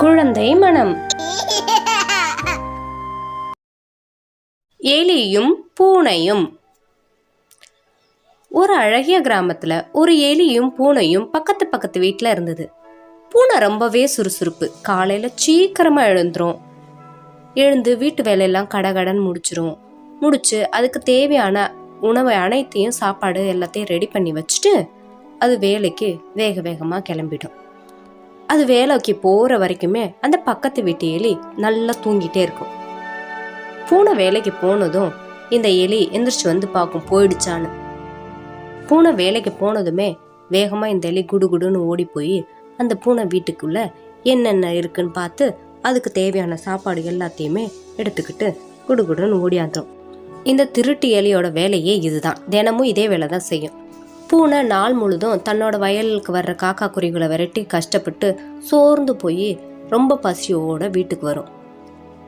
குழந்தை மனம். எலியும் பூனையும். ஒரு அழகிய கிராமத்துல ஒரு எலியும் பூனையும் பக்கத்து பக்கத்து வீட்டில் இருந்தது. பூனை ரொம்பவே சுறுசுறுப்பு. காலையில சீக்கிரமா எழுந்துரும். எழுந்து வீட்டு வேலையெல்லாம் கடகடன் முடிச்சிரும். முடிச்சு அதுக்கு தேவையான உணவை அனைத்தையும் சாப்பாடு எல்லாத்தையும் ரெடி பண்ணி வச்சுட்டு அது வேலைக்கு வேக வேகமாக கிளம்பிடும். அது வேலைக்கு போகிற வரைக்குமே அந்த பக்கத்து வீட்டு எலி நல்லா தூங்கிட்டே இருக்கும். பூனை வேலைக்கு போனதும் இந்த எலி எந்திரிச்சு வந்து பார்க்கும் போயிடுச்சான்னு. பூனை வேலைக்கு போனதுமே வேகமாக இந்த எலி குடுகுடுன்னு ஓடி போய் அந்த பூனை வீட்டுக்குள்ளே என்னென்ன இருக்குன்னு பார்த்து அதுக்கு தேவையான சாப்பாடு எல்லாத்தையுமே எடுத்துக்கிட்டு குடுகுடுன்னு ஓடியாந்துரும். இந்த திருட்டு எலியோட வேலையே இதுதான். தினமும் இதே வேலை தான் செய்யும். பூனை நாள் முழுதும் தன்னோட வயலுக்கு வர்ற காக்கா குருவிகளை விரட்டி கஷ்டப்பட்டு சோர்ந்து போய் ரொம்ப பசியோட வீட்டுக்கு வரும்.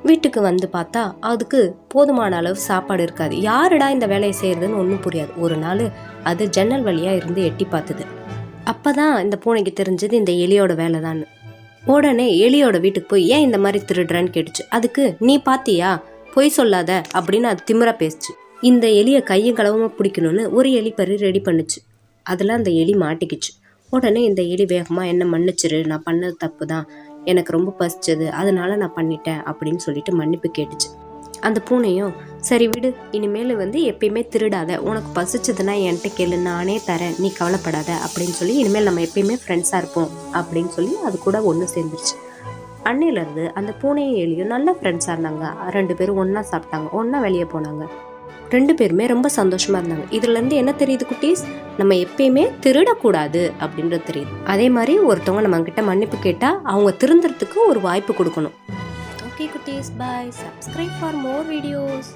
வீட்டுக்கு வந்து பார்த்தா அதுக்கு போதுமான அளவு சாப்பாடு இருக்காது. யாருடா இந்த வேலையை செய்யறதுன்னு ஒன்றும் புரியாது. ஒரு நாள் அது ஜன்னல் வழியாக இருந்து எட்டி பார்த்தது அப்பதான் இந்த பூனைக்கு தெரிஞ்சது இந்த எலியோட வேலை தான் உடனே எலியோட வீட்டுக்கு போய் ஏன் இந்த மாதிரி திருடுறேன்னு கேட்டுச்சு. அதுக்கு நீ பாத்தியா? பொய் சொல்லாத. அப்படின்னு அது திமிரா பேசுச்சு. இந்த எலியை கையும் களவுமா பிடிக்கணும்னு ஒரு எலி பறி ரெடி பண்ணுச்சு. அதில் அந்த எலி மாட்டிக்கிச்சு. உடனே இந்த எலி வேகமாக என்ன மன்னிச்சிரு நான் பண்ணது தப்பு தான் எனக்கு ரொம்ப பசிச்சது. அதனால நான் பண்ணிட்டேன் அப்படின்னு சொல்லிட்டு மன்னிப்பு கேட்டுச்சு. அந்த பூனையும் சரி விடு இனிமேல் வந்து எப்பயுமே திருடாத. உனக்கு பசிச்சதுன்னா என்கிட்ட கேளு. நானே தரேன். நீ கவலைப்படாத அப்படின்னு சொல்லி இனிமேல் நம்ம எப்பயுமே ஃப்ரெண்ட்ஸாக இருப்போம் அப்படின்னு சொல்லி அது கூட ஒன்று சேர்ந்துருச்சு. அன்னையிலேருந்து அந்த பூனையும் எலியும் நல்ல ஃப்ரெண்ட்ஸாக இருந்தாங்க. ரெண்டு பேரும் ஒன்றா சாப்பிட்டாங்க. ஒன்றா வெளியே போனாங்க. ரெண்டு பேருமே ரொம்ப சந்தோஷமா இருந்தாங்க. இதுல இருந்து என்ன தெரியுது குட்டீஸ்? நம்ம எப்பயுமே திருடக்கூடாது அப்படின்றது தெரியுது. அதே மாதிரி ஒருத்தவங்க நம்ம கிட்ட மன்னிப்பு கேட்டா அவங்க திருந்துறதுக்கு ஒரு வாய்ப்பு கொடுக்கணும். ஓகே குட்டீஸ். Bye subscribe for more videos